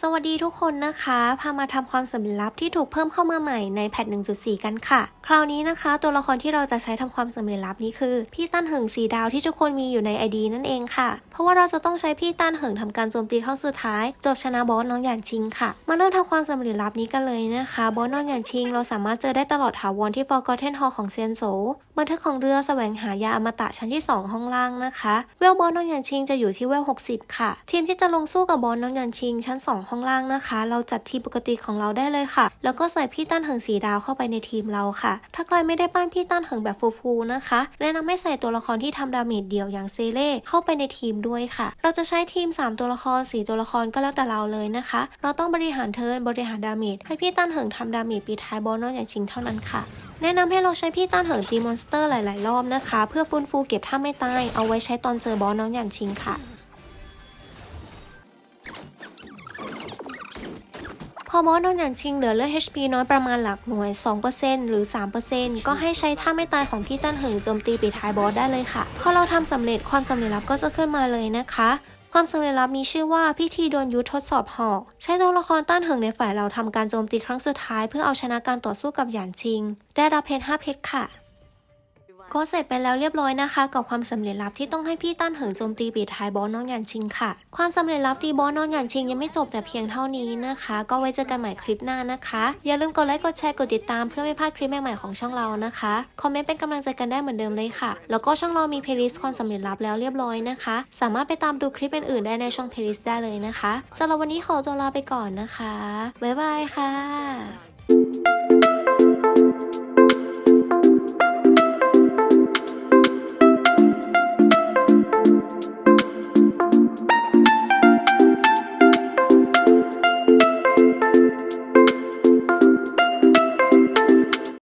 สวัสดีทุกคนนะคะ พามาทำความสำเร็จลับที่ถูกเพิ่มเข้ามาใหม่ในแพท 1.4 กันค่ะ คราวนี้นะคะ ตัวละครที่เราจะใช้ทำความสำเร็จลับนี้คือ พี่ตั้นหึงสีดาวที่ทุกคนมีอยู่ใน ID นั่นเองค่ะ เพราะว่าเราจะต้องใช้พี่ตั้นเหิงทำการโจมตีเข้าสุดท้าย จบชนะบอสน้องหยานชิงค่ะ มาเริ่มทำความสำเร็จลับนี้กันเลยนะคะ บอสน้องหยานชิง เราสามารถเจอได้ตลอดถาวรที่ Forgotten Hall ของเซียนโซบันทึกของเรือแสวงหายาอมตะชั้นที่ 2 ห้องล่างนะคะ เวลบอสน้องหยานชิงจะอยู่ที่เวล 60 ค่ะ ทีมที่จะลงสู้กับบอสน้องหยานชิง ชั้น 2 ห้องล่างนะคะ เราจัดทีมปกติของเราได้เลยค่ะ แล้วก็ใส่พี่ตั้นเหิงสีดาวเข้าไปในทีมเราค่ะ ถ้าใครไม่ได้ปั้นพี่ตั้นเหิงแบบฟูๆนะคะแนะนำให้ใส่ตัวละครที่ทำดาเมจเดี่ยวอย่างเซเล่เข้าไปในทีมด้วยค่ะ เราจะใช้ทีม 3 ตัวละคร 4 ตัวละครก็แล้วแต่เราเลยนะคะ เราต้องบริหารเทิร์นบริหารดาเมจให้พี่ตั้นเหิงทำดาเมจปีท้ายบอลน้องหยานชิงเท่านั้นค่ะแนะนำให้เราใช้พี่ต้านเหิงตีมอนสเตอร์หลาย ๆ รอบนะคะ เพื่อฟื้นฟูเก็บท่าไม่ตาย เอาไว้ใช้ตอนเจอบอสน้องหยานชิงค่ะ พอบอสโมนหยานชิงเหลือเลือด HP น้อยประมาณหลักหน่วย 2%หรือ 3%ก็ให้ใช้ท่าไม่ตายของพี่ต้านเหิงโจมตีปิดท้ายบอสได้เลยค่ะ พอเราทำสำเร็จความสำเร็จลับก็จะขึ้นมาเลยนะคะความสำเร็จลับมีชื่อว่าพิธีโดนยุทธทดสอบหอก ใช้ตัวละครต้านเหิงในฝ่ายเราทำการโจมตีครั้งสุดท้าย เพื่อเอาชนะการต่อสู้กับหยานชิง ได้รับเพชร5เพชรค่ะ ก็เสร็จไปแล้วเรียบร้อยนะคะ กับความสำเร็จลับที่ต้องให้พี่ตั้นเหิงโจมตีปีท้ายบอสน้องหยานชิงค่ะ ความสำเร็จลับตีบอสน้องหยานชิงยังไม่จบแต่เพียงเท่านี้นะคะ ก็ไว้เจอกันใหม่คลิปหน้านะคะ อย่าลืมกดไลค์กดแชร์กดติดตามเพื่อไม่พลาดคลิปใหม่ๆของช่องเรานะคะคอมเมนต์เป็นกำลังใจกันได้เหมือนเดิมเลยค่ะ แล้วก็ช่องเรามีเพลย์ลิสต์ความสำเร็จลับแล้วเรียบร้อยนะคะ สามารถไปตามดูคลิปอื่นๆได้ในช่องเพลย์ลิสต์ได้เลยนะคะสำหรับวันนี้ขอตัวลาไปก่อนนะคะบ๊ายบายค่ะ